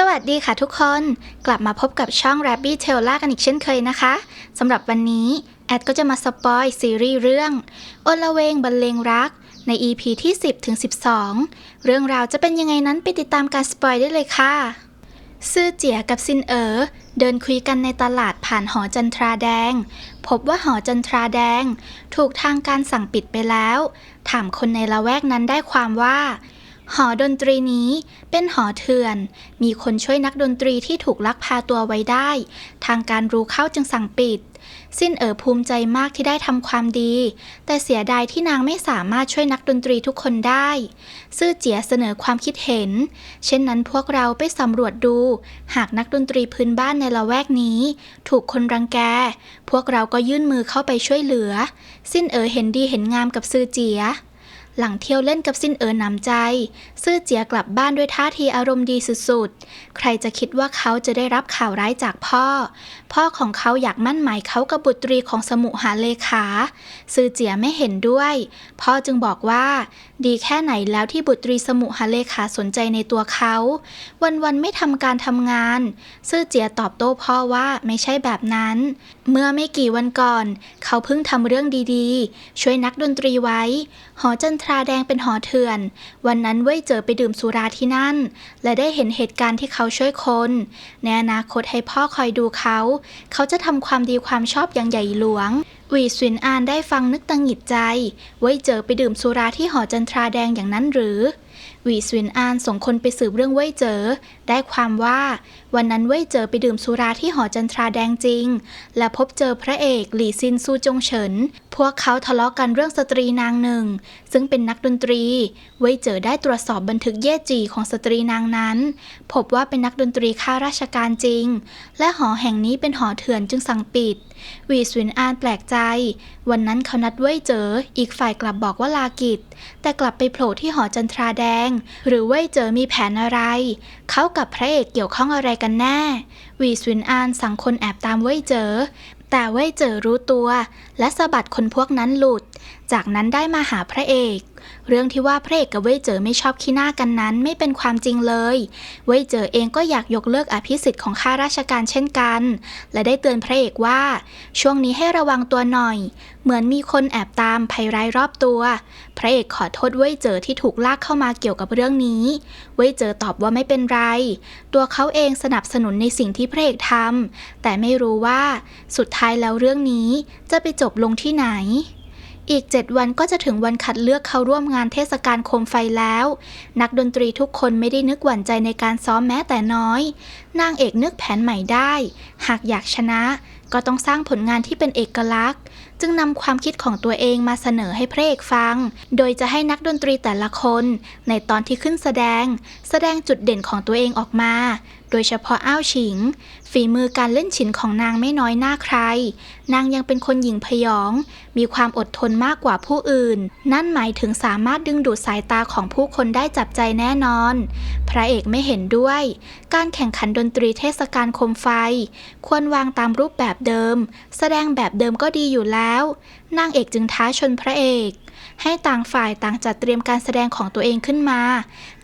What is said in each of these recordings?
สวัสดีค่ะทุกคน กลับมาพบกับช่อง Rabbit t ail ล่ากันอีกเช่นเคยนะคะสำหรับวันนี้ แอดก็จะมาสปอยซีรีส์เรื่องอลเวงบรรเลงรัก ใน EP ที่ 10ถึง12 เรื่องราวจะเป็นยังไงนั้นไปติดตามการสปอยได้เลยค่ะ ซื่อเจียกับซินเอ๋อเดินคุยกันในตลาดผ่านหอจันทราแดง พบว่าหอจันทราแดง ถูกทางการสั่งปิดไปแล้ว ถามคนในละแวกนั้นได้ความว่า หอดนตรีนี้เป็นหอเถื่อน มีคนช่วยนักดนตรีที่ถูกลักพาตัวไว้ได้ ทางการรู้เข้าจึงสั่งปิด สิ้นเอ๋อภูมิใจมากที่ได้ทำความดี แต่เสียดายที่นางไม่สามารถช่วยนักดนตรีทุกคนได้ ซื่อเจียเสนอความคิดเห็น เช่นนั้นพวกเราไปสำรวจดู หากนักดนตรีพื้นบ้านในละแวกนี้ ถูกคนรังแก พวกเราก็ยื่นมือเข้าไปช่วยเหลือ สิ้นเอ๋อเห็นดีเห็นงามกับซื่อเจีย หลังเที่ยวเล่นกับสิ้นเอ๋อหนำใจ ซื่อเจียกลับบ้านด้วยท่าทีอารมณ์ดีสุดๆ ใครจะคิดว่าเขาจะได้รับข่าวร้ายจากพ่อ พ่อของเขาอยากมั่นหมายเขากับบุตรีของสมุหาเลขา ซื่อเจียไม่เห็นด้วย พ่อจึงบอกว่า ดีแค่ไหนแล้วที่บุตรีสมุหาเลขาสนใจในตัวเขา วันๆไม่ทำการทำงาน ซื่อเจียตอบโต้พ่อว่าไม่ใช่แบบนั้น เมื่อไม่กี่วันก่อน เขาเพิ่งทำเรื่องดีๆ ช่วยนักดนตรีไว้ หอจันทราแดงเป็นหอเถื่อน วันนั้นเว้ยเจอไปดื่มสุราที่นั่น และได้เห็นเหตุการณ์ที่เขาช่วยคน ในอนาคตให้พ่อคอยดูเขา เขาจะทำความดีความชอบอย่างใหญ่หลวงหวีสวินอานได้ฟังนึกตังหิดใจ เว้ยเจอไปดื่มสุราที่หอจันทราแดงอย่างนั้นหรือ วีสวินอานส่งคนไปสืบเรื่องเว่ยเจอ ได้ความว่าวันนั้นเว่ยเจอไปดื่มสุราที่หอจันทราแดงจริง และพบเจอพระเอกหลี่ซินซูจงเฉิน พวกเขาทะเลาะกันเรื่องสตรีนางหนึ่ง ซึ่งเป็นนักดนตรี เว่ยเจอได้ตรวจสอบบันทึกเย่จีของสตรีนางนั้น พบว่าเป็นนักดนตรีข้าราชการจริง และหอแห่งนี้เป็นหอเถื่อนจึงสั่งปิด วีสวินอานแปลกใจ วันนั้นเขานัดเว่ยเจอ อีกฝ่ายกลับบอกว่าลากิจ แต่กลับไปโผล่ที่หอจันทราแดง หรือเว่ยเจอมีแผนอะไร เขากับพระเอกเกี่ยวข้องอะไรกันแน่ วีสวินอานสั่งคนแอบตามเว่ยเจอแต่เว่ยเจอรู้ตัว และสะบัดคนพวกนั้นหลุด จากนั้นได้มาหาพระเอก เรื่องที่ว่าพระเอกกับเว่ยเจ๋อไม่ชอบขี้หน้ากันนั้นไม่เป็นความจริงเลย เว่ยเจ๋อเองก็อยากยกเลิกอภิสิทธิ์ของข้าราชการเช่นกัน และได้เตือนพระเอกว่า ช่วงนี้ให้ระวังตัวหน่อย เหมือนมีคนแอบตามภัยร้ายรอบตัว พระเอกขอโทษเว่ยเจ๋อที่ถูกลากเข้ามาเกี่ยวกับเรื่องนี้ เว่ยเจ๋อตอบว่าไม่เป็นไร ตัวเขาเองสนับสนุนในสิ่งที่พระเอกทำแต่ไม่รู้ว่า สุดท้ายแล้วเรื่องนี้จะไปจบลงที่ไหน อีก 7 วันก็จะถึงวันคัดเลือกเข้าร่วมงานเทศกาลโคมไฟแล้ว นักดนตรีทุกคนไม่ได้นึกหวั่นใจในการซ้อมแม้แต่น้อย นางเอกนึกแผนใหม่ได้ หากอยากชนะ ก็ต้องสร้างผลงานที่เป็นเอกลักษณ์ จึงนำความคิดของตัวเองมาเสนอให้พระเอกฟัง โดยจะให้นักดนตรีแต่ละคน ในตอนที่ขึ้นแสดง แสดงจุดเด่นของตัวเองออกมา โดยเฉพาะอ้าวฉิง ฝีมือการเล่นฉินของนางไม่น้อยหน้าใคร นางยังเป็นคนหญิงพยอง มีความอดทนมากกว่าผู้อื่น นั่นหมายถึงสามารถดึงดูดสายตาของผู้คนได้จับใจแน่นอน พระเอกไม่เห็นด้วย การแข่งขันดนตรีเทศกาลโคมไฟ ควรวางตามรูปแบบเดิม แสดงแบบเดิมก็ดีอยู่แล้ว นางเอกจึงท้าชนพระเอก ให้ต่างฝ่ายต่างจัดเตรียมการแสดงของตัวเองขึ้นมา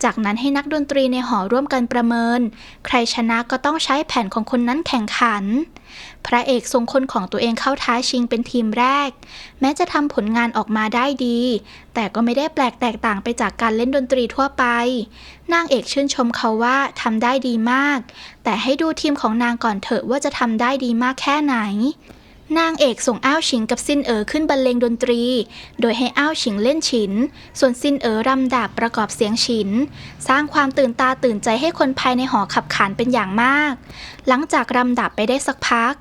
จากนั้นให้นักดนตรีในหอร่วมกันประเมิน ใครชนะก็ต้องใช้แผ่นของคนนั้นแข่งขัน พระเอกส่งคนของตัวเองเข้าท้าชิงเป็นทีมแรก แม้จะทำผลงานออกมาได้ดี แต่ก็ไม่ได้แปลกแตกต่างไปจากการเล่นดนตรีทั่วไป นางเอกชื่นชมเขาว่าทำได้ดีมาก แต่ให้ดูทีมของนางก่อนเถอะว่าจะทำได้ดีมากแค่ไหน นางเอกส่งอ้าวฉิงกับซินเอ๋อขึ้นบรรเลงดนตรี โดยให้อ้าวฉิงเล่นฉิน ส่วนซินเอ๋อรำดาบประกอบเสียงฉิน สร้างความตื่นตาตื่นใจให้คนภายในหอขับขานเป็นอย่างมาก หลังจากรำดับไปได้สักพัก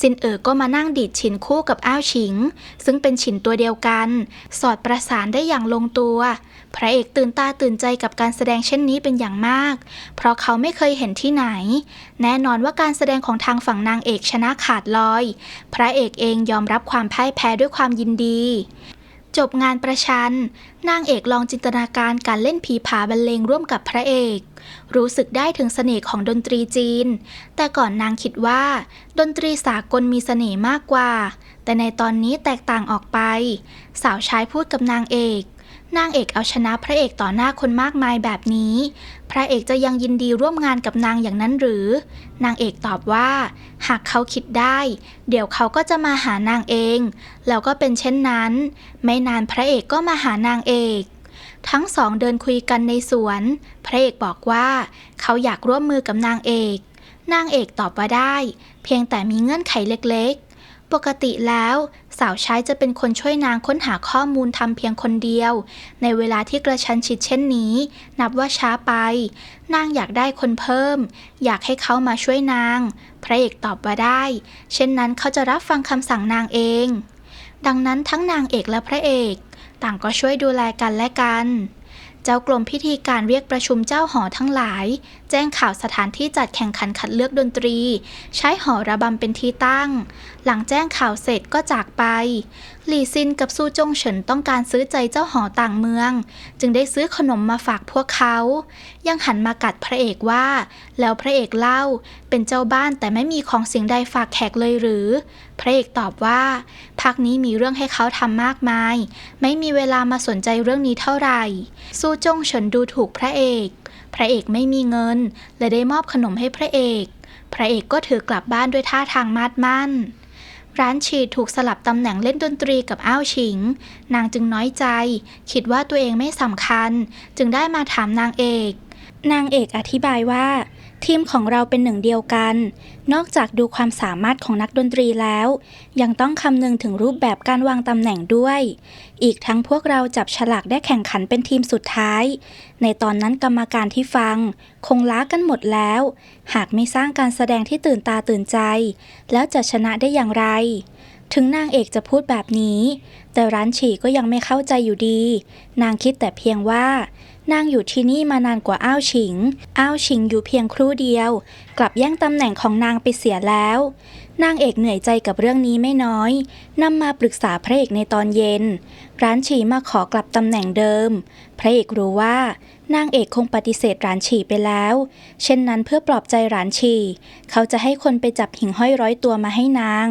ซินเอ๋อก็มานั่งดีดฉินคู่กับอ้าวฉิง ซึ่งเป็นฉินตัวเดียวกัน สอดประสานได้อย่างลงตัว พระเอกตื่นตาตื่นใจกับการแสดงเช่นนี้เป็นอย่างมาก เพราะเขาไม่เคยเห็นที่ไหน แน่นอนว่าการแสดงของทางฝั่งนางเอกชนะขาดลอย พระเอกเองยอมรับความพ่ายแพ้ด้วยความยินดี จบงานประชัน นางเอกลองจินตนาการการเล่นผีผาบรรเลงร่วมกับพระเอก รู้สึกได้ถึงเสน่ห์ของดนตรีจีน แต่ก่อนนางคิดว่า ดนตรีสากลมีเสน่ห์มากกว่า แต่ในตอนนี้แตกต่างออกไป สาวใช้พูดกับนางเอก นางเอกเอาชนะพระเอกต่อหน้าคนมากมายแบบนี้ พระเอกจะยังยินดีร่วมงานกับนางอย่างนั้นหรือ นางเอกตอบว่า หากเขาคิดได้ เดี๋ยวเขาก็จะมาหานางเอง แล้วก็เป็นเช่นนั้น ไม่นานพระเอกก็มาหานางเอกทั้งสองเดินคุยกันในสวน พระเอกบอกว่า เขาอยากร่วมมือกับนางเอก นางเอกตอบว่าได้ เพียงแต่มีเงื่อนไขเล็กๆ ปกติแล้ว สาวใช้จะเป็นคนช่วยนางค้นหาข้อมูลทำเพียงคนเดียว ในเวลาที่กระชั้นชิดเช่นนี้ นับว่าช้าไป นางอยากได้คนเพิ่ม อยากให้เขามาช่วยนาง พระเอกตอบว่าได้ เช่นนั้นเขาจะรับฟังคำสั่งนางเอง ดังนั้นทั้งนางเอกและพระเอก ต่างก็ช่วยดูแลกันและกัน เจ้ากรมพิธีการเรียกประชุมเจ้าหอทั้งหลาย แจ้งข่าวสถานที่จัดแข่งขันคัดเลือกดนตรี ใช้หอระบำเป็นที่ตั้ง หลังแจ้งข่าวเสร็จก็จากไป หลี่ซินกับซูจงเฉินต้องการซื้อใจเจ้าหอต่างเมือง จึงได้ซื้อขนมมาฝากพวกเขา ยังหันมากัดพระเอกว่า แล้วพระเอกเล่า เป็นเจ้าบ้านแต่ไม่มีของสียงใดฝากแขกเลยหรือ พระเอกตอบว่าพักนี้มีเรื่องให้เขาทำมากมาย ไม่มีเวลามาสนใจเรื่องนี้เท่าไหร่ ซูจงเฉินดูถูกพระเอก พระเอกไม่มีเงินเลยได้มอบขนมให้พระเอก พระเอกก็ถือกลับบ้านด้วยท่าทางมาดมั่น ร้านฉีดถูกสลับตำแหน่งเล่นดนตรีกับอ้าวฉิง นางจึงน้อยใจ คิดว่าตัวเองไม่สำคัญ จึงได้มาถามนางเอก นางเอกอธิบายว่า ทีมของเราเป็นหนึ่งเดียวกัน นอกจากดูความสามารถของนักดนตรีแล้ว ยังต้องคำนึงถึงรูปแบบการวางตำแหน่งด้วย อีกทั้งพวกเราจับฉลากได้แข่งขันเป็นทีมสุดท้าย ในตอนนั้นกรรมการที่ฟัง คงล้ากันหมดแล้ว หากไม่สร้างการแสดงที่ตื่นตาตื่นใจ แล้วจะชนะได้อย่างไร ถึงนางเอกจะพูดแบบนี้ แต่ร้านฉี่ก็ยังไม่เข้าใจอยู่ดี นางคิดแต่เพียงว่า นางอยู่ที่นี่มานานกว่าอ้าวฉิง อ้าวฉิงอยู่เพียงครู่เดียว กลับแย่งตำแหน่งของนางไปเสียแล้ว นางเอกเหนื่อยใจกับเรื่องนี้ไม่น้อยนำมาปรึกษาพระเอกในตอนเย็น ร้านฉี่มาขอกลับตำแหน่งเดิม พระเอกรู้ว่านางเอกคงปฏิเสธร้านฉี่ไปแล้ว เช่นนั้นเพื่อปลอบใจร้านฉี่เขาจะให้คนไปจับหิ่งห้อยร้อยตัวมาให้นาง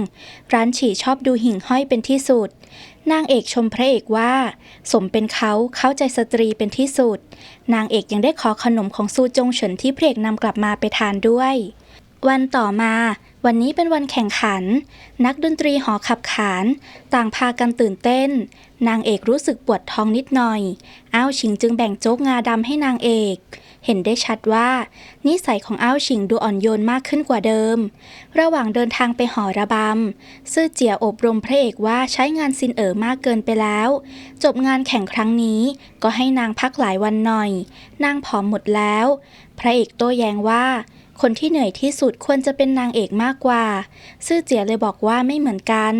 ร้านฉี่ชอบดูหิ่งห้อยเป็นที่สุด นางเอกชมพระเอกว่า สมเป็นเขาเข้าใจสตรีเป็นที่สุด นางเอกยังได้ขอขนมของซูจงเฉินที่พระเอกนำกลับมาไปทานด้วย วันต่อมาวันนี้เป็นวันแข่งขัน นักดนตรีหอขับขาน ต่างพากันตื่นเต้น นางเอกรู้สึกปวดท้องนิดหน่อย อ้าวฉิงจึงแบ่งโจ๊กงาดำให้นางเอก เห็นได้ชัดว่า นิสัยของอ้าวฉิงดูอ่อนโยนมากขึ้นกว่าเดิม ระหว่างเดินทางไปหอระบำ ซื่อเจียอบรมพระเอกว่าใช้งานซินเอ๋อมากเกินไปแล้ว จบงานแข่งครั้งนี้ก็ให้นางพักหลายวันหน่อย นางผอมหมดแล้ว พระเอกโต้แย้งว่า คนที่เหนื่อยที่สุดควรจะเป็นนางเอกมากกว่า ซื่อเจียเลยบอกว่าไม่เหมือนกัน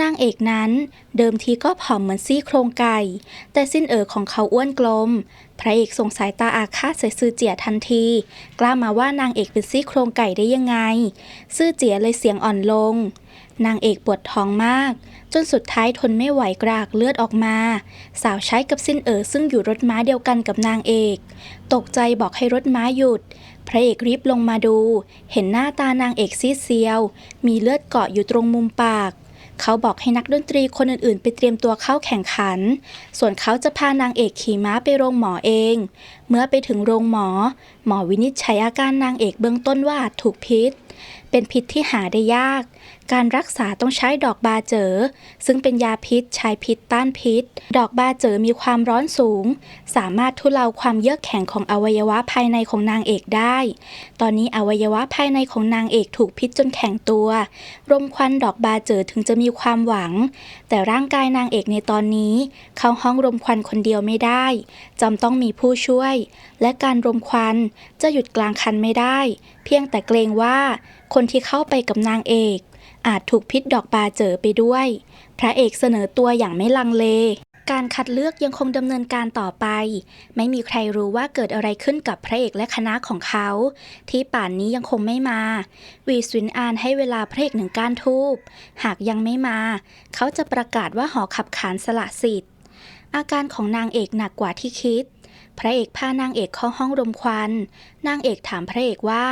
นางเอกนั้น เดิมทีก็ผอมเหมือนซี่โครงไก่ แต่สิ้นเอ๋อของเขาอ้วนกลม พระเอกส่งสายตาอาฆาตใส่ซื่อเจียทันที กล้ามาว่านางเอกเป็นซี่โครงไก่ได้ยังไง ซื่อเจียเลยเสียงอ่อนลง นางเอกปวดท้องมาก จนสุดท้ายทนไม่ไหวกรากเลือดออกมา สาวใช้กับสิ้นเอ๋อซึ่งอยู่รถม้าเดียวกันกับนางเอก ตกใจบอกให้รถม้าหยุด พระเอกรีบลงมาดู เห็นหน้าตานางเอกซีเซียว มีเลือดเกาะอยู่ตรงมุมปาก เขาบอกให้นักดนตรีคนอื่นๆ ไปเตรียมตัวเข้าแข่งขัน ส่วนเขาจะพานางเอกขี่ม้าไปโรงหมอเอง เมื่อไปถึงโรงหมอ หมอวินิจฉัยอาการนางเอกเบื้องต้นว่าถูกพิษ เป็นพิษที่หาได้ยาก การรักษาต้องใช้ดอกบาเจอ ซึ่งเป็นยาพิษใช้พิษต้านพิษ ดอกบาเจอมีความร้อนสูง สามารถทุเลาความเยือกแข็งของอวัยวะภายในของนางเอกได้ ตอนนี้อวัยวะภายในของนางเอกถูกพิษจนแข็งตัว รมควันดอกบาเจอถึงจะมีความหวัง แต่ร่างกายนางเอกในตอนนี้ เข้าห้องรมควันคนเดียวไม่ได้จำต้องมีผู้ช่วย และการรมควันจะหยุดกลางคันไม่ได้ เพียงแต่เกรงว่าคนที่เข้าไปกับนางเอก อาจถูกพิษดอกบาเจอไปด้วย พระเอกเสนอตัวอย่างไม่ลังเล การคัดเลือกยังคงดำเนินการต่อไป ไม่มีใครรู้ว่าเกิดอะไรขึ้นกับพระเอกและคณะของเขา ที่ป่านนี้ยังคงไม่มา วีซวินอานให้เวลาพระเอกหนึ่งก้านทูบหากยังไม่มา เขาจะประกาศว่าหอขับขานสละสิทธิ์ อาการของนางเอกหนักกว่าที่คิด พระเอกพานางเอกเข้าห้องรมควัน นางเอกถามพระเอกว่า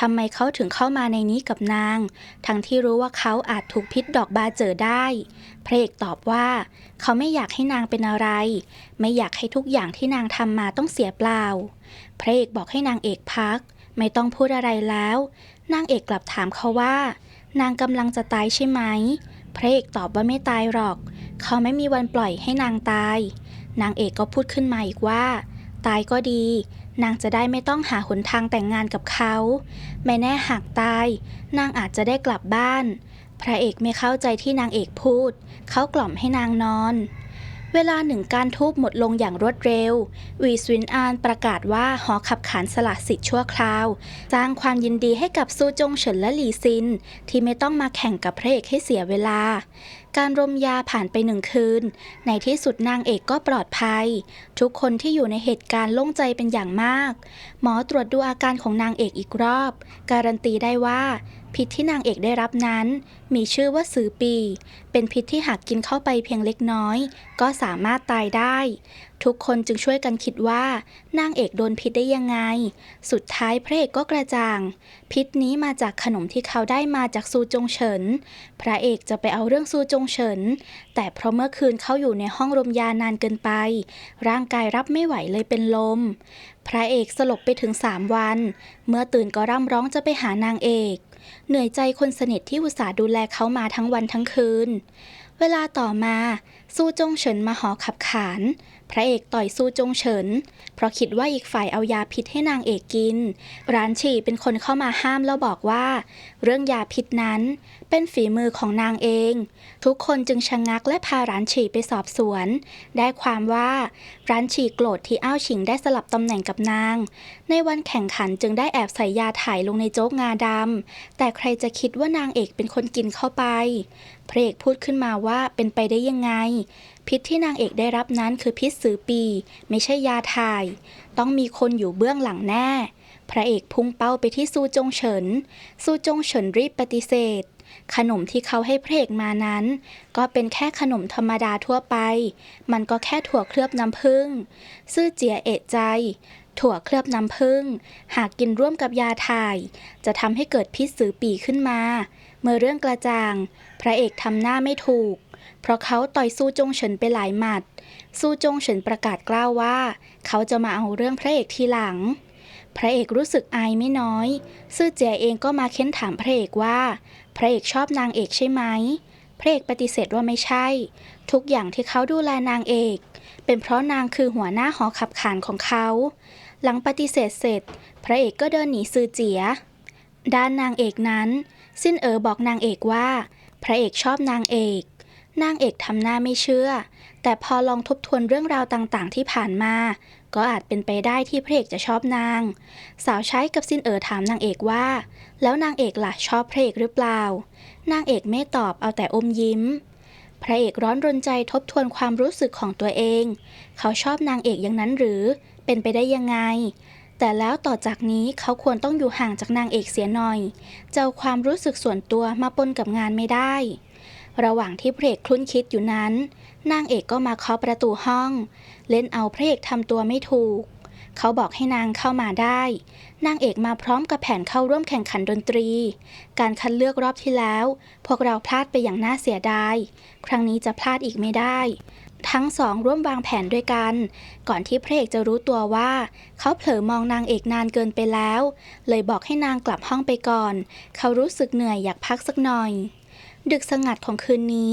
ทำไมเขาถึงเข้ามาในนี้กับนาง ทั้งที่รู้ว่าเขาอาจถูกพิษดอกบาเจอได้ พระเอกตอบว่า เขาไม่อยากให้นางเป็นอะไร ไม่อยากให้ทุกอย่างที่นางทำมาต้องเสียเปล่า พระเอกบอกให้นางเอกพัก ไม่ต้องพูดอะไรแล้ว นางเอกกลับถามเขาว่า นางกำลังจะตายใช่ไหม พระเอกตอบว่าไม่ตายหรอก เขาไม่มีวันปล่อยให้นางตาย นางเอกก็พูดขึ้นมาอีกว่า ตายก็ดี นางจะได้ไม่ต้องหาหนทางแต่งงานกับเขา ไม่แน่หากตาย นางอาจจะได้กลับบ้าน พระเอกไม่เข้าใจที่นางเอกพูด เขากล่อมให้นางนอน เวลาหนึ่งการทูบหมดลงอย่างรวดเร็ว วีสวินอานประกาศว่าหอขับขานสละสิทธิ์ชั่วคราว สร้างความยินดีให้กับซูจงเฉินและหลีซิน ที่ไม่ต้องมาแข่งกับพระเอกให้เสียเวลา การรมยาผ่านไปหนึ่งคืน ในที่สุดนางเอกก็ปลอดภัย ทุกคนที่อยู่ในเหตุการณ์โล่งใจเป็นอย่างมาก หมอตรวจดูอาการของนางเอกอีกรอบ การันตีได้ว่า พิษที่นางเอกได้รับนั้น มีชื่อว่าสือปี เป็นพิษที่หากกินเข้าไปเพียงเล็กน้อย ก็สามารถตายได้ ทุกคนจึงช่วยกันคิดว่านางเอกโดนพิษได้ยังไง สุดท้ายพระเอกก็กระจ่าง พิษนี้มาจากขนมที่เขาได้มาจากซูจงเฉิน พระเอกจะไปเอาเรื่องซูจงเฉิน แต่เพราะเมื่อคืนเขาอยู่ในห้องรมยานานเกินไป ร่างกายรับไม่ไหวเลยเป็นลม พระเอกสลบไปถึงสามวัน เมื่อตื่นก็ร่ำร้องจะไปหานางเอก เหนื่อยใจคนสนิทที่อุตส่าห์ดูแลเขามาทั้งวันทั้งคืน เวลาต่อมา ซูจงเฉินมาหอขับขาน พระเอกต่อยซูจงเฉิน เพราะคิดว่าอีกฝ่ายเอายาพิษให้นางเอกกิน ร้านฉี่เป็นคนเข้ามาห้ามแล้วบอกว่า เรื่องยาพิษนั้นเป็นฝีมือของนางเอง ทุกคนจึงชะงงักและพาร้านฉี่ไปสอบสวน ได้ความว่าร้านฉี่โกรธที่อ้าวฉิงได้สลับตำแหน่งกับนาง ในวันแข่งขันจึงได้แอบใส่ยาถ่ายลงในโจ๊กงาดำแต่ใครจะคิดว่านางเอกเป็นคนกินเข้าไป พระเอกพูดขึ้นมาว่าเป็นไปได้ยังไงพิษที่นางเอกได้รับนั้นคือพิษสือปี ไม่ใช่ยาถ่าย ต้องมีคนอยู่เบื้องหลังแน่ พระเอกพุ่งเป้าไปที่ซูจงเฉิน ซูจงเฉินรีบปฏิเสธ ขนมที่เขาให้พระเอกมานั้น ก็เป็นแค่ขนมธรรมดาทั่วไป มันก็แค่ถั่วเคลือบน้ำผึ้งซื่อเจียเอะใจถั่วเคลือบน้ำผึ้งหากกินร่วมกับยาถ่าย จะทำให้เกิดพิษสือปีขึ้นมา เมื่อเรื่องกระจ่าง พระเอกทำหน้าไม่ถูก เพราะเขาต่อยซูจงเฉินไปหลายหมัด ซูจงเฉินประกาศกล้าวว่า เขาจะมาเอาเรื่องพระเอกทีหลัง พระเอกรู้สึกอายไม่น้อย ซื่อเจียเองก็มาเค้นถามพระเอกว่า พระเอกชอบนางเอกใช่ไหม พระเอกปฏิเสธว่าไม่ใช่ ทุกอย่างที่เขาดูแลนางเอก เป็นเพราะนางคือหัวหน้าหอขับขานของเขา หลังปฏิเสธเสร็จ พระเอกก็เดินหนีซื่อเจียด้านนางเอกนั้น สิ้นเอ๋อบอกนางเอกว่า พระเอกชอบนางเอก นางเอกทำหน้าไม่เชื่อ แต่พอลองทบทวนเรื่องราวต่างๆ ที่ผ่านมา ก็อาจเป็นไปได้ที่พระเอกจะชอบนาง สาวใช้กับสินเอ๋อถามนางเอกว่า แล้วนางเอกล่ะชอบพระเอกหรือเปล่า นางเอกไม่ตอบเอาแต่อมยิ้ม พระเอกร้อนรนใจทบทวนความรู้สึกของตัวเอง เขาชอบนางเอกอย่างนั้นหรือ เป็นไปได้ยังไงแต่แล้วต่อจากนี้เขาควรต้องอยู่ห่างจากนางเอกเสียหน่อย เจะเอาความรู้สึกส่วนตัวมาปนกับงานไม่ได้ ระหว่างที่พระเอกคลุ้นคิดอยู่นั้น นางเอกก็มาเคาะประตูห้อง เล่นเอาพระเอกทำตัวไม่ถูก เขาบอกให้นางเข้ามาได้ นางเอกมาพร้อมกับแผนเข้าร่วมแข่งขันดนตรี การคัดเลือกรอบที่แล้ว พวกเราพลาดไปอย่างน่าเสียดาย ครั้งนี้จะพลาดอีกไม่ได้ ทั้งสองร่วมวางแผนด้วยกัน ก่อนที่พระเอกจะรู้ตัวว่า เขาเผลอมองนางเอกนานเกินไปแล้ว เลยบอกให้นางกลับห้องไปก่อน เขารู้สึกเหนื่อยอยากพักสักหน่อย ดึกสงัดของคืนนี้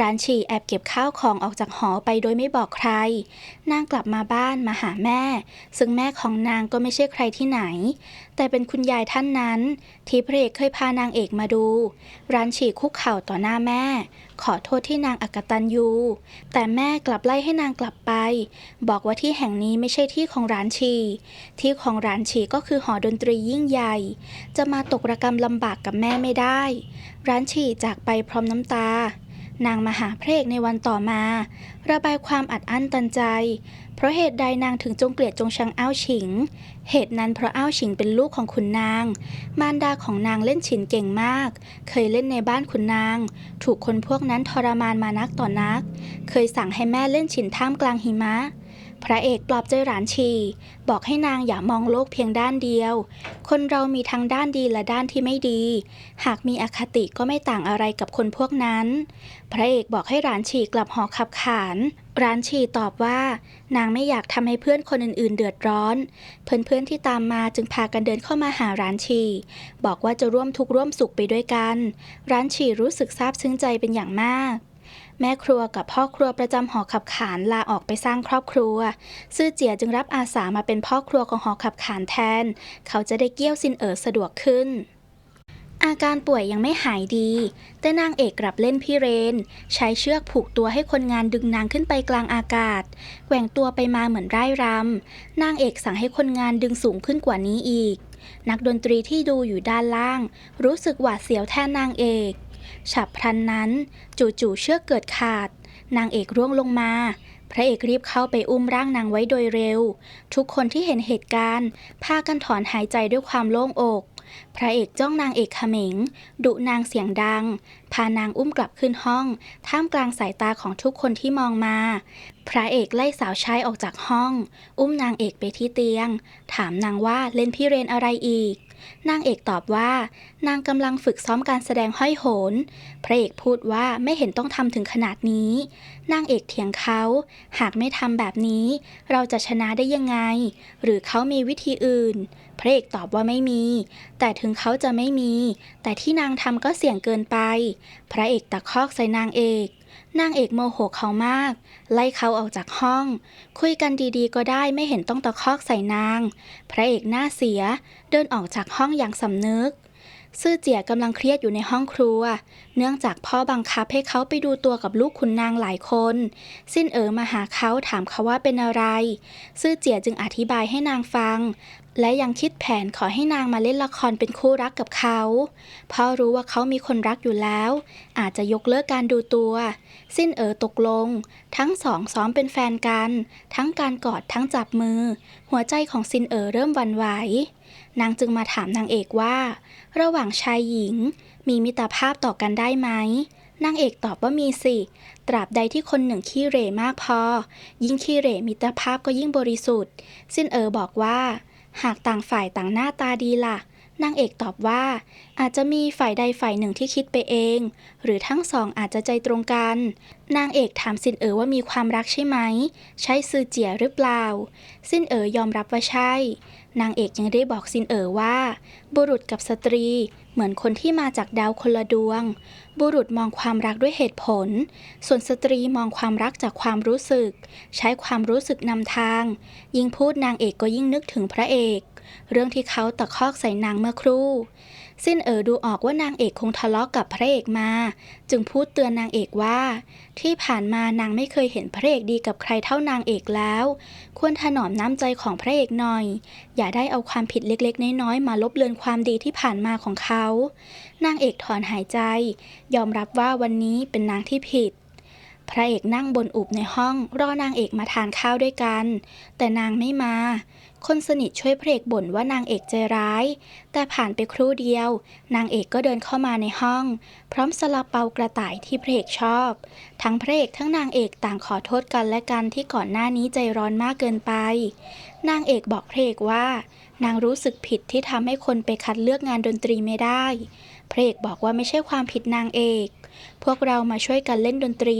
ร้านฉี่แอบเก็บข้าวของออกจากหอไปโดยไม่บอกใคร นางกลับมาบ้านมาหาแม่ ซึ่งแม่ของนางก็ไม่ใช่ใครที่ไหน แต่เป็นคุณยายท่านนั้น ที่พระเอกเคยพานางเอกมาดู ร้านฉี่คุกเข่าต่อหน้าแม่ ขอโทษที่นางอักตันยูแต่แม่กลับไล่ให้นางกลับไป บอกว่าที่แห่งนี้ไม่ใช่ที่ของร้านฉี่ที่ของร้านฉี่ก็คือหอดนตรียิ่งใหญ่ จะมาตกระกรรมลำบากกับแม่ไม่ได้ ร้านฉี่จากไปพร้อมน้ำตา นางมาหาพระเอกในวันต่อมา ระบายความอัดอั้นตันใจ เพราะเหตุใดนางถึงจงเกลียดจงชังอ้าวฉิง เหตุนั้นเพราะอ้าวฉิงเป็นลูกของขุนนาง มารดาของนางเล่นฉินเก่งมาก เคยเล่นในบ้านขุนนาง ถูกคนพวกนั้นทรมานมานักต่อนัก เคยสั่งให้แม่เล่นฉินท่ามกลางหิมะ พระเอกปลอบใจหลานชี บอกให้นางอย่ามองโลกเพียงด้านเดียว คนเรามีทั้งด้านดีและด้านที่ไม่ดี หากมีอคติก็ไม่ต่างอะไรกับคนพวกนั้น พระเอกบอกให้หลานชีกลับหอขับขานร้านชีตอบว่า นางไม่อยากทำให้เพื่อนคนอื่นๆ เดือดร้อน เพื่อนๆที่ตามมาจึงพากันเดินเข้ามาหาร้านชี บอกว่าจะร่วมทุกข์ร่วมสุขไปด้วยกัน ร้านชีรู้สึกซาบซึ้งใจเป็นอย่างมาก แม่ครัวกับพ่อครัวประจำหอขับขานลาออกไปสร้างครอบครัว ซื่อเจียจึงรับอาสามาเป็นพ่อครัวของหอขับขานแทน เขาจะได้เกี้ยวซินเอ๋อสะดวกขึ้น อาการป่วยยังไม่หายดี แต่นางเอกกลับเล่นพี่เรน ใช้เชือกผูกตัวให้คนงานดึงนางขึ้นไปกลางอากาศแกว่งตัวไปมาเหมือนไร่รำนางเอกสั่งให้คนงานดึงสูงขึ้นกว่านี้อีก นักดนตรีที่ดูอยู่ด้านล่าง รู้สึกหวาดเสียวแทนนางเอก ฉับพลันนั้น จู่ๆเชือกเกิดขาด นางเอกร่วงลงมา พระเอกรีบเข้าไปอุ้มร่างนางไว้โดยเร็ว ทุกคนที่เห็นเหตุการณ์พากันถอนหายใจด้วยความโล่งอก พระเอกจ้องนางเอกเขม็งดุนางเสียงดัง พานางอุ้มกลับขึ้นห้อง ท่ามกลางสายตาของทุกคนที่มองมา พระเอกไล่สาวใช้ออกจากห้อง อุ้มนางเอกไปที่เตียง ถามนางว่าเล่นพี่เรนอะไรอีก นางเอกตอบว่า นางกำลังฝึกซ้อมการแสดงห้อยโหน พระเอกพูดว่าไม่เห็นต้องทำถึงขนาดนี้ นางเอกเถียงเขา หากไม่ทำแบบนี้ เราจะชนะได้ยังไง หรือเขามีวิธีอื่น พระเอกตอบว่าไม่มี แต่ถึงเขาจะไม่มี แต่ที่นางทำก็เสี่ยงเกินไป พระเอกตะคอกใส่นางเอก นางเอกโมโหเขามาก ไล่เขาออกจากห้อง คุยกันดีๆ ก็ได้ไม่เห็นต้องตะคอกใส่นาง พระเอกหน้าเสีย เดินออกจากห้องอย่างสำนึก ซื่อเจียกำลังเครียดอยู่ในห้องครัว เนื่องจากพ่อบังคับให้เขาไปดูตัวกับลูกขุนนางหลายคน สิ้นเอ๋อมาหาเขาถามเขาว่าเป็นอะไร ซื่อเจียจึงอธิบายให้นางฟัง และยังคิดแผนขอให้นางมาเล่นละครเป็นคู่รักกับเขาเพราะรู้ว่าเขามีคนรักอยู่แล้ว อาจจะยกเลิกการดูตัว สิ้นเอ๋อตกลง ทั้งสองซ้อมเป็นแฟนกัน ทั้งการกอดทั้งจับมือ หัวใจของซินเอ๋อเริ่มวันไหวนางจึงมาถามนางเอกว่า ระหว่างชายหญิง มีมิตรภาพต่อกันได้ไหมนางเอกตอบว่ามีสิ ตราบใดที่คนหนึ่งขี้เหร่มากพอ ยิ่งขี้เหร่มิตรภาพก็ยิ่งบริสุทธิ์ สิ้นเอ๋อบอกว่า หากต่างฝ่ายต่างหน้าตาดีล่ะ นางเอกตอบว่า อาจจะมีฝ่ายใดฝ่ายหนึ่งที่คิดไปเอง หรือทั้งสองอาจจะใจตรงกัน นางเอกถามสินเอ๋อว่ามีความรักใช่ไหม ใช่ซือเจียหรือเปล่าสินเอ๋อยอมรับว่าใช่ นางเอกยังได้บอกซินเอ๋อว่า บุรุษกับสตรีเหมือนคนที่มาจากดาวคนละดวง บุรุษมองความรักด้วยเหตุผล ส่วนสตรีมองความรักจากความรู้สึก ใช้ความรู้สึกนำทาง ยิ่งพูดนางเอกก็ยิ่งนึกถึงพระเอก เรื่องที่เขาตะคอกใส่นางเมื่อครู่ สิ้นเอ๋อดูออกว่านางเอกคงทะเลาะกกับพระเอกมา จึงพูดเตือนนางเอกว่า ที่ผ่านมานางไม่เคยเห็นพระเอกดีกับใครเท่านางเอกแล้ว ควรถนอมน้ำใจของพระเอกหน่อย อย่าได้เอาความผิดเล็กๆ น้อยๆมาลบเลือนความดีที่ผ่านมาของเขา นางเอกถอนหายใจ ยอมรับว่าวันนี้เป็นนางที่ผิดพระเอกนั่งบนอุบในห้อง รอนางเอกมาทานข้าวด้วยกัน แต่นางไม่มา คนสนิทช่วยพระเอกบ่นว่านางเอกใจร้าย แต่ผ่านไปครู่เดียว นางเอกก็เดินเข้ามาในห้อง พร้อมสลาเปากระต่ายที่พระเอกชอบ ทั้งพระเอกทั้งนางเอกต่างขอโทษกันและกันที่ก่อนหน้านี้ใจร้อนมากเกินไป นางเอกบอกพระเอกว่า นางรู้สึกผิดที่ทำให้คนไปคัดเลือกงานดนตรีไม่ได้ พระเอกบอกว่าไม่ใช่ความผิดนางเอกพวกเรามาช่วยกันเล่นดนตรี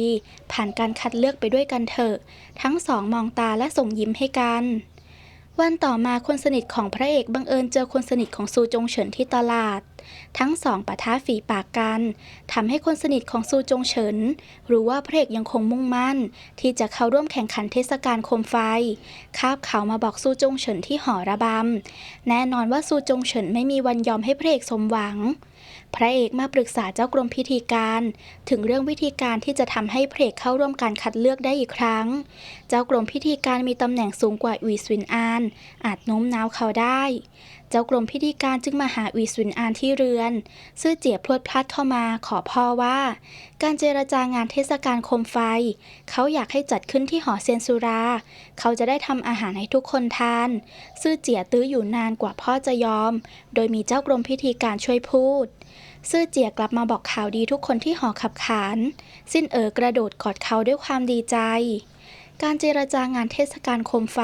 ผ่านการคัดเลือกไปด้วยกันเถอะ ทั้งสองมองตาและส่งยิ้มให้กัน วันต่อมาคนสนิทของพระเอกบังเอิญเจอคนสนิทของซูจงเฉินที่ตลาด ทั้งสองปะทะฝีปากกันทำให้คนสนิทของซูจงเฉิน รู้ว่าพระเอกยังคงมุ่งมั่น ที่จะเข้าร่วมแข่งขันเทศกาลโคมไฟ คาบเขามาบอกซูจงเฉินที่หอระบำ แน่นอนว่าซูจงเฉินไม่มีวันยอมให้พระเอกสมหวัง พระเอกมาปรึกษาเจ้ากรมพิธีการ ถึงเรื่องวิธีการที่จะทำให้พระเอกเข้าร่วมการคัดเลือกได้อีกครั้ง เจ้ากรมพิธีการมีตำแหน่งสูงกว่าอุยสวินอาน อาจโน้มน้าวเขาได้ เจ้ากรมพิธีการจึงมาหาอุยสวินอานที่เรือน ซื่อเจียพรวดพลัดเข้ามาขอพ่อว่า การเจรจางานเทศกาลโคมไฟ เขาอยากให้จัดขึ้นที่หอเซียนสุรา เขาจะได้ทำอาหารให้ทุกคนทาน ซื่อเจียตื้ออยู่นานกว่าพ่อจะยอม โดยมีเจ้ากรมพิธีการช่วยพูด ซื่อเจียกลับมาบอกข่าวดีทุกคนที่หอขับขาน สิ้นเอ๋อกระโดดกอดเขาด้วยความดีใจ การเจรจางานเทศกาลโคมไฟ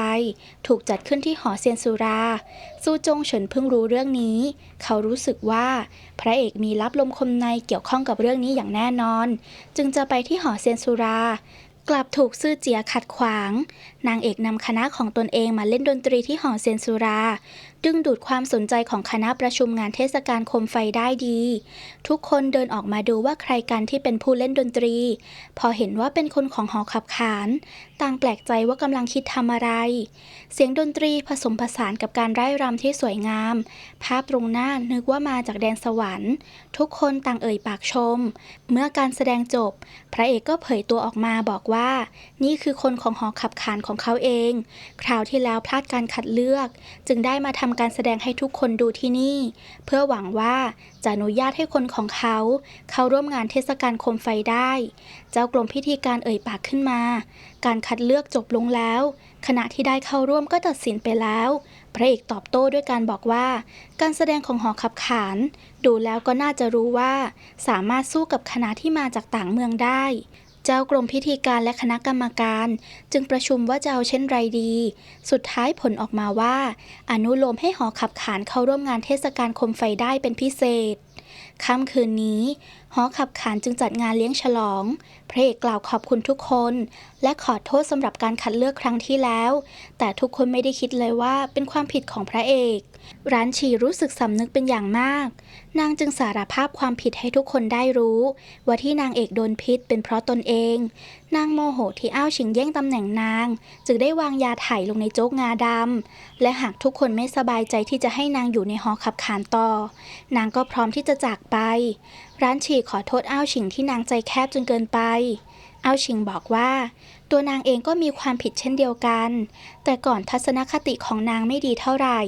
ถูกจัดขึ้นที่หอเซียนสุรา ซูจงเฉินเพิ่งรู้เรื่องนี้ เขารู้สึกว่า พระเอกมีลับลมคมในเกี่ยวข้องกับเรื่องนี้อย่างแน่นอน จึงจะไปที่หอเซียนสุรากลับถูกซื่อเจียขัดขวาง นางเอกนำคณะของตนเองมาเล่นดนตรีที่หอเซียนสุรา ดึงดูดความสนใจของคณะประชุมงานเทศกาลโคมไฟได้ดี ทุกคนเดินออกมาดูว่าใครกันที่เป็นผู้เล่นดนตรี พอเห็นว่าเป็นคนของหอขับขาน ต่างแปลกใจว่ากำลังคิดทำอะไร เสียงดนตรีผสมผสานกับการไร้รำที่สวยงาม ภาพตรงหน้านึกว่ามาจากแดนสวรรค์ ทุกคนต่างเอ่ยปากชม เมื่อการแสดงจบ พระเอกก็เผยตัวออกมาบอกว่า นี่คือคนของหอขับขานของเขาเอง คราวที่แล้วพลาดการคัดเลือก จึงได้มาทำการแสดงให้ทุกคนดูที่นี่ เพื่อหวังว่าจะอนุญาตให้คนของเขา เข้าร่วมงานเทศกาลโคมไฟได้ เจ้ากรมพิธีการเอ่ยปากขึ้นมา การคัดเลือกจบลงแล้ว ขณะที่ได้เข้าร่วมก็ตัดสินไปแล้ว พระเอกตอบโต้ด้วยการบอกว่า การแสดงของหอขับขาน ดูแล้วก็น่าจะรู้ว่า สามารถสู้กับคณะที่มาจากต่างเมืองได้ เจ้ากรมพิธีการและคณะกรรมการ จึงประชุมว่าจะเอาเช่นไรดี สุดท้ายผลออกมาว่า อนุโลมให้หอขับขานเข้าร่วมงานเทศกาลโคมไฟได้เป็นพิเศษค่ำคืนนี้ หอขับขานจึงจัดงานเลี้ยงฉลอง พระเอกกล่าวขอบคุณทุกคน และขอโทษสำหรับการคัดเลือกครั้งที่แล้ว แต่ทุกคนไม่ได้คิดเลยว่าเป็นความผิดของพระเอก ร้านฉีรู้สึกสำนึกเป็นอย่างมาก นางจึงสารภาพความผิดให้ทุกคนได้รู้ ว่าที่นางเอกโดนพิษเป็นเพราะตนเอง นางโมโหที่อ้าวฉิงแย่งตำแหน่งนาง จึงได้วางยาไถ่ลงในโจ๊กงาดำและหากทุกคนไม่สบายใจที่จะให้นางอยู่ในหอขับขานต่อ นางก็พร้อมที่จะจากไป ร้านฉีขอโทษอ้าวฉิงที่นางใจแคบจนเกินไป อ้าวฉิงบอกว่า ตัวนางเองก็มีความผิดเช่นเดียวกัน แต่ก่อนทัศนคติของนางไม่ดีเท่าไหร่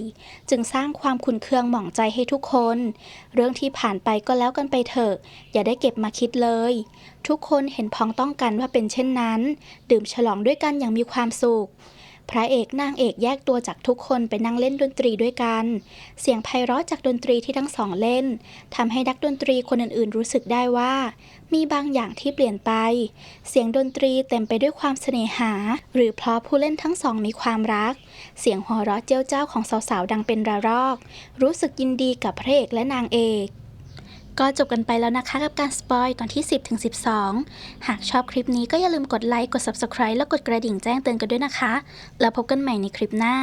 จึงสร้างความขุนเคืองหมองใจให้ทุกคน เรื่องที่ผ่านไปก็แล้วกันไปเถอะ อย่าได้เก็บมาคิดเลย ทุกคนเห็นพ้องต้องกันว่าเป็นเช่นนั้น ดื่มฉลองด้วยกันอย่างมีความสุข พระเอกนางเอกแยกตัวจากทุกคนไปนั่งเล่นดนตรีด้วยกัน เสียงไพเราะจากดนตรีที่ทั้งสองเล่นทำให้นักดนตรีคนอื่นๆรู้สึกได้ว่า มีบางอย่างที่เปลี่ยนไป เสียงดนตรีเต็มไปด้วยความเสน่หา หรือเพราะผู้เล่นทั้งสองมีความรัก เสียงหัวเราะเจ้าเจ้าของสาวๆดังเป็นระลอก รู้สึกยินดีกับพระเอกและนางเอก ก็จบกันไปแล้วนะคะกับการสปอยตอนที่ 10ถึง12 หากชอบคลิปนี้ก็อย่าลืมกดไลค์ กด Subscribe แล้วกดกระดิ่งแจ้งเตือนกันด้วยนะคะ แล้วพบกันใหม่ในคลิปหน้า